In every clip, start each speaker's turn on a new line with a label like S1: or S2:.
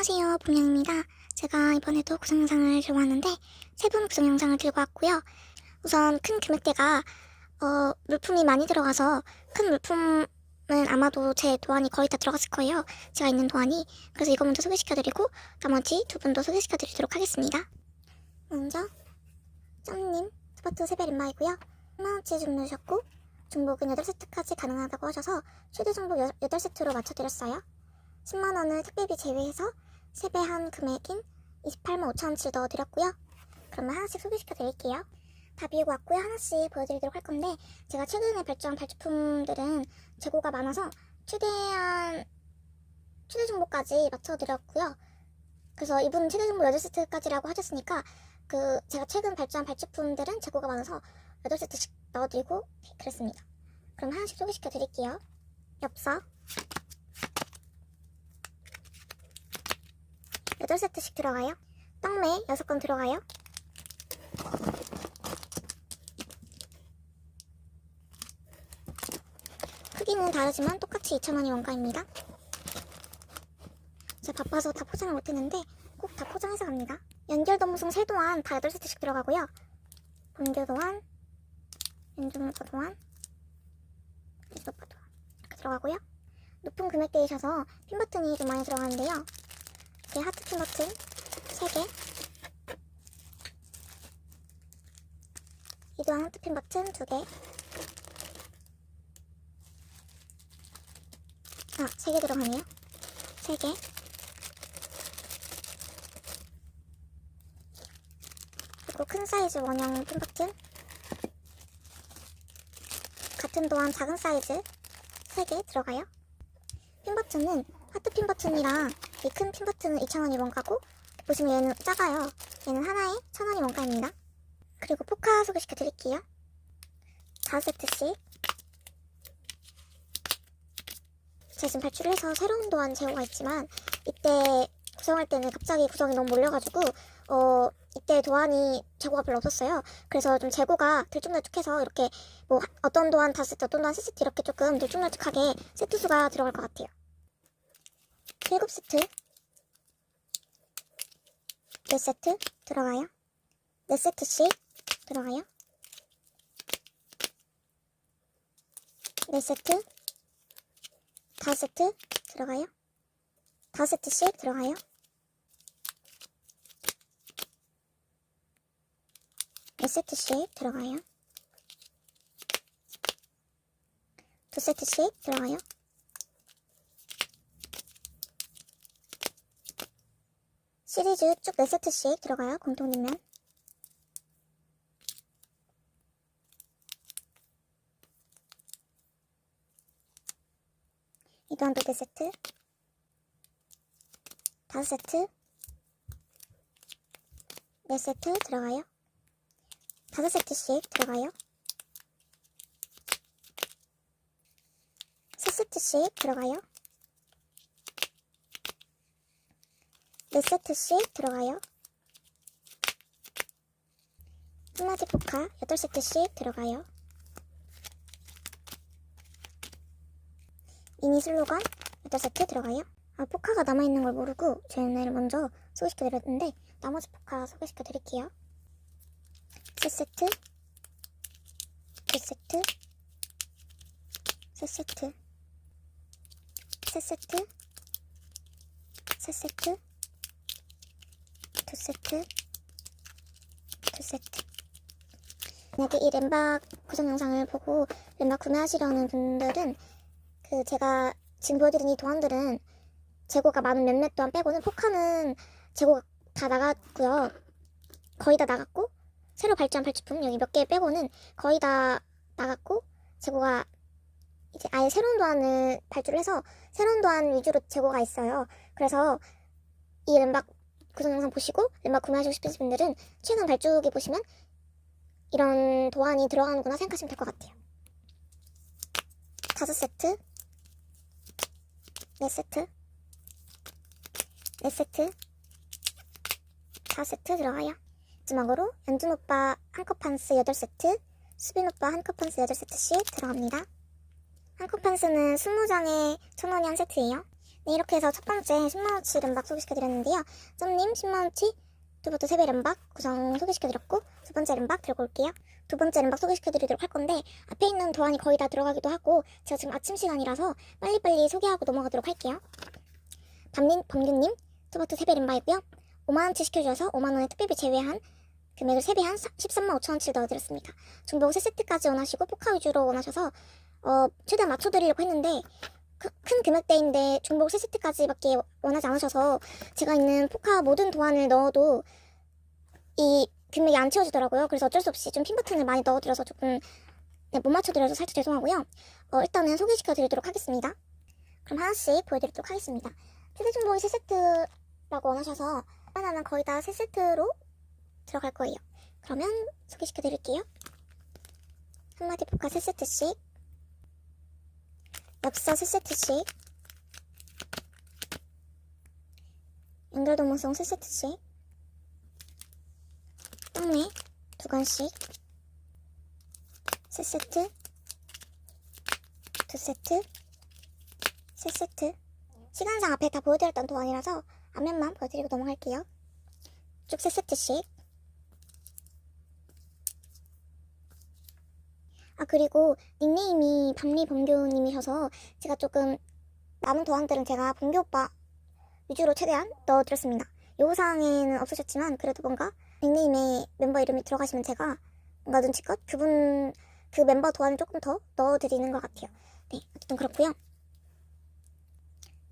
S1: 안녕하세요 봄양입니다. 제가 이번에도 구성 영상을 들고 왔는데 세분 구성 영상을 들고 왔고요. 우선 큰 금액대가 어, 물품이 많이 들어가서 큰 물품은 아마도 제 도안이 거의 다 들어갔을 거예요. 제가 있는 도안이. 그래서 이거 먼저 소개시켜드리고 나머지 두 분도 소개시켜드리도록 하겠습니다. 먼저 짱님 스파트 세벨 인마이고요. 10만원치 주문해주셨고 중복은 8세트까지 가능하다고 하셔서 최대 중복 8세트로 맞춰드렸어요. 10만원을 택배비 제외해서 세배한 금액인 28만 5천 원치 넣어드렸고요. 그러면 하나씩 소개시켜 드릴게요. 다 비우고 왔고요. 하나씩 보여드리도록 할 건데 제가 최근에 발주한 발주품들은 재고가 많아서 최대한 최대 정보까지 맞춰드렸고요. 그래서 이분 최대 정보 8세트까지라고 하셨으니까 그 제가 최근 발주한 발주품들은 재고가 많아서 8세트씩 넣어드리고 그랬습니다. 그럼 하나씩 소개시켜 드릴게요. 엽서 8 세트씩 들어가요. 떡메 6건 들어가요. 크기는 다르지만 똑같이 2,000원이 원가입니다. 제가 바빠서 다 포장을 못했는데 꼭 다 포장해서 갑니다. 연결도무송 세도안 다 8세트씩 들어가고요. 번개도안, 연중물과 도안, 이소파 도안 이렇게 들어가고요. 높은 금액대이셔서 핀 버튼이 좀 많이 들어가는데요. 이렇게 하트 핀 버튼 3개. 이 또한 하트 핀 버튼 2개. 아, 3개 들어가네요. 3개. 그리고 큰 사이즈 원형 핀 버튼. 같은 또한 작은 사이즈 3개 들어가요. 핀 버튼은 하트 핀 버튼이랑 이 큰 핀 버튼은 2,000원이 원가고 보시면 얘는 작아요. 얘는 하나에 1,000원이 원가입니다. 그리고 포카 소개시켜 드릴게요. 5세트씩 제가 지금 발주를 해서 새로운 도안 재고가 있지만 이때 구성할 때는 갑자기 구성이 너무 몰려가지고 어 이때 도안이 재고가 별로 없었어요. 그래서 좀 재고가 들쭉날쭉해서 이렇게 뭐 어떤 도안 다섯 세트 어떤 도안 세 세트 이렇게 조금 들쭉날쭉하게 세트 수가 들어갈 것 같아요. 7세트? 4세트 들어가요? 4세트씩 들어가요? 4세트? 5세트 들어가요? 5세트씩 들어가요? 4세트씩 들어가요? 2세트씩 들어가요 시리즈 쭉 4세트씩 들어가요. 공통냉면. 이 또한도 4세트. 5세트. 4세트 들어가요. 5세트씩 들어가요. 3세트씩 들어가요. 4세트씩 들어가요. 한마디 포카 8세트씩 들어가요. 미니 슬로건 8세트 들어가요. 아, 포카가 남아있는 걸 모르고 쟤네를 먼저 소개시켜드렸는데 나머지 포카 소개시켜드릴게요. 3세트 2세트 3세트 3세트 3세트 두 세트? 두 세트? 만약에 이 램박 구성 영상을 보고 램박 구매하시려는 분들은 그 제가 지금 보여드린 이 도안들은 재고가 많은 몇몇 도안 빼고는 포카는 재고가 다 나갔고요. 거의 다 나갔고 새로 발주한 발주품 여기 몇 개 빼고는 거의 다 나갔고 재고가 이제 아예 새로운 도안을 발주를 해서 새로운 도안 위주로 재고가 있어요. 그래서 이 램박 구성 영상 보시고 램박 구매하시고 싶으신 분들은 최근 발주기 보시면 이런 도안이 들어가는구나 생각하시면 될 것 같아요. 다섯 세트, 네 세트, 네 세트, 다 세트 들어가요. 마지막으로 연준 오빠 한컵 판스 8세트, 수빈 오빠 한컵 판스 8세트씩 들어갑니다. 한컵 판스는 20장에 1000원이 한 세트예요. 네, 이렇게 해서 첫 번째 10만원치 램박 소개시켜드렸는데요. 썸님 10만원치 두부터 세배 램박 구성 소개시켜드렸고 두 번째 램박 들고 올게요. 두 번째 램박 소개시켜드리도록 할 건데 앞에 있는 도안이 거의 다 들어가기도 하고 제가 지금 아침 시간이라서 빨리빨리 소개하고 넘어가도록 할게요. 밤님, 범균님 두부터 세배 램박이고요. 5만원치 시켜주셔서 5만원의 특별비 제외한 금액을 세배한 13만 5천원치를 넣어드렸습니다. 중복 3세트까지 원하시고 포카 위주로 원하셔서 어, 최대한 맞춰드리려고 했는데 크- 큰 금액대인데 중복 3세트까지밖에 원하지 않으셔서 제가 있는 포카 모든 도안을 넣어도 이 금액이 안 채워지더라고요. 그래서 어쩔 수 없이 좀 핀 버튼을 많이 넣어드려서 조금 네, 못 맞춰드려서 살짝 죄송하고요. 어, 일단은 소개시켜드리도록 하겠습니다. 그럼 하나씩 보여드리도록 하겠습니다. 최대 중복이 3세트라고 원하셔서 하나는 거의 다 3세트로 들어갈 거예요. 그러면 소개시켜드릴게요. 한마디 포카 3세트씩 엽서 3세트씩 연결도문송 3세트씩 떡메 2건씩. 3세트. 2세트. 3세트. 시간상 앞에 다 보여드렸던 도안이라서 앞면만 보여드리고 넘어갈게요. 쭉 3세트씩 그리고 닉네임이 밤리 범교님이셔서 제가 조금 남은 도안들은 제가 범교 오빠 위주로 최대한 넣어드렸습니다. 요구사항에는 없으셨지만 그래도 뭔가 닉네임에 멤버 이름이 들어가시면 제가 뭔가 눈치껏 그분 그 멤버 도안을 조금 더 넣어드리는 것 같아요. 네 어쨌든 그렇고요.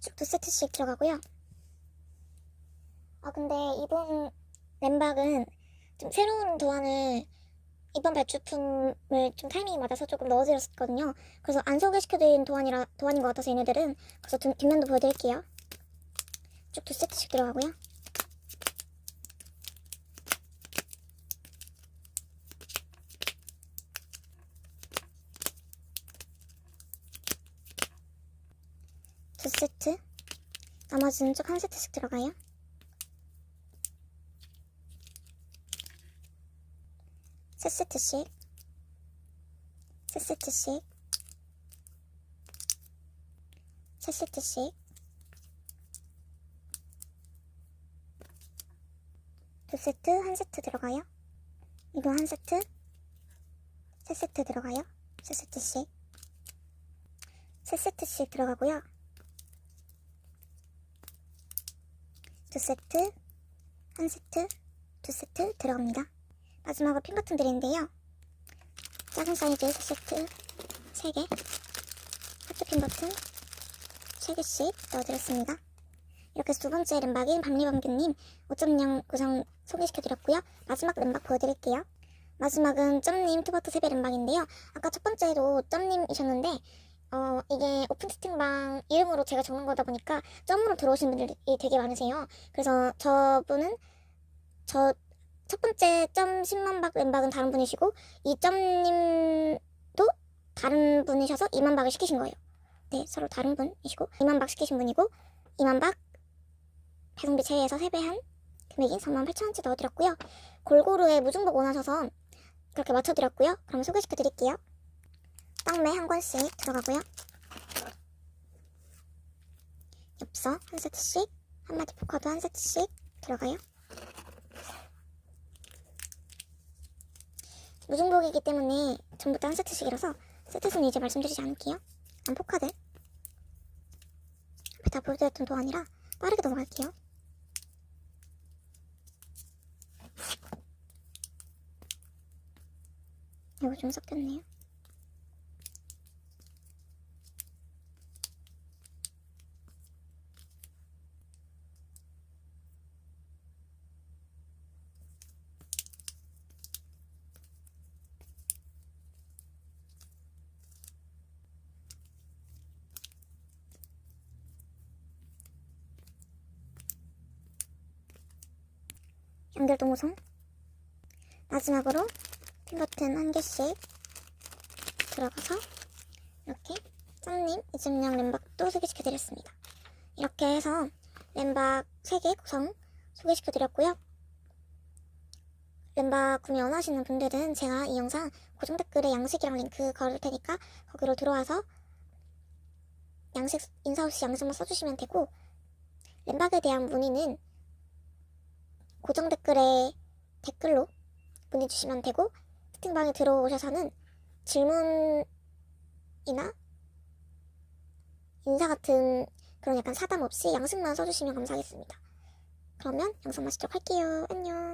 S1: 쭉 두 세트씩 들어가고요. 아 근데 이번 램박은 좀 새로운 도안을 이번 발주품을 좀 타이밍이 맞아서 조금 넣어드렸었거든요. 그래서 안 소개시켜드린 도안이라 도안인 것 같아서 얘네들은 그래서 뒷- 뒷면도 보여드릴게요. 쭉 두 세트씩 들어가고요. 두 세트. 나머지는 쭉 한 세트씩 들어가요. 세 세트씩 세 세트씩 세 세트씩 두 세트 한 세트 들어가요? 이거 한 세트? 세 세트 들어가요? 세 세트씩 세 세트씩 들어가고요. 두 세트 한 세트 두 세트 들어갑니다 마지막으로 핀 버튼 드리는데요. 작은 사이즈 3세트 3개 하트 핀 버튼 3개씩 넣어드렸습니다. 이렇게 해서 두 번째 램박인 밤리범규님 5.0 구성 소개시켜드렸고요. 마지막 램박 보여드릴게요. 마지막은 점님 투버트 세배 램박인데요. 아까 첫 번째도 점님이셨는데 어, 이게 오픈 채팅방 이름으로 제가 적는 거다 보니까 점으로 들어오신 분들이 되게 많으세요. 그래서 저분은 저 첫 번째 점 10만 박 왼박은 다른 분이시고 이 점님도 다른 분이셔서 2만 박을 시키신 거예요. 네, 서로 다른 분이시고 2만 박 시키신 분이고 2만 박 배송비 제외해서 세배한 금액인 3만 8천 원치 넣어드렸고요. 골고루에 무중복 원하셔서 그렇게 맞춰드렸고요. 그럼 소개시켜 드릴게요. 떡매 한 권씩 들어가고요. 엽서 한 세트씩 한마디 포카도 한 세트씩 들어가요. 무중복이기 때문에 전부 다 한 세트씩이라서 세트 순위 이제 말씀드리지 않을게요. 안 포카들. 앞에 다 보여드렸던 도안이라 빠르게 넘어갈게요. 이거 좀 섞였네요. 연결 동호송 마지막으로 핀 버튼 한 개씩 들어가서 이렇게 짱님 20량 램박도 소개시켜 드렸습니다. 이렇게 해서 램박 3개 구성 소개시켜 드렸고요. 램박 구매 원하시는 분들은 제가 이 영상 고정 댓글에 양식이랑 링크 걸을 테니까 거기로 들어와서 양식 인사 없이 양식만 써주시면 되고 램박에 대한 문의는 고정 댓글에 댓글로 문의 주시면 되고 채팅방에 들어오셔서는 질문이나 인사 같은 그런 약간 사담 없이 양식만 써주시면 감사하겠습니다. 그러면 영상 마치도록 할게요. 안녕.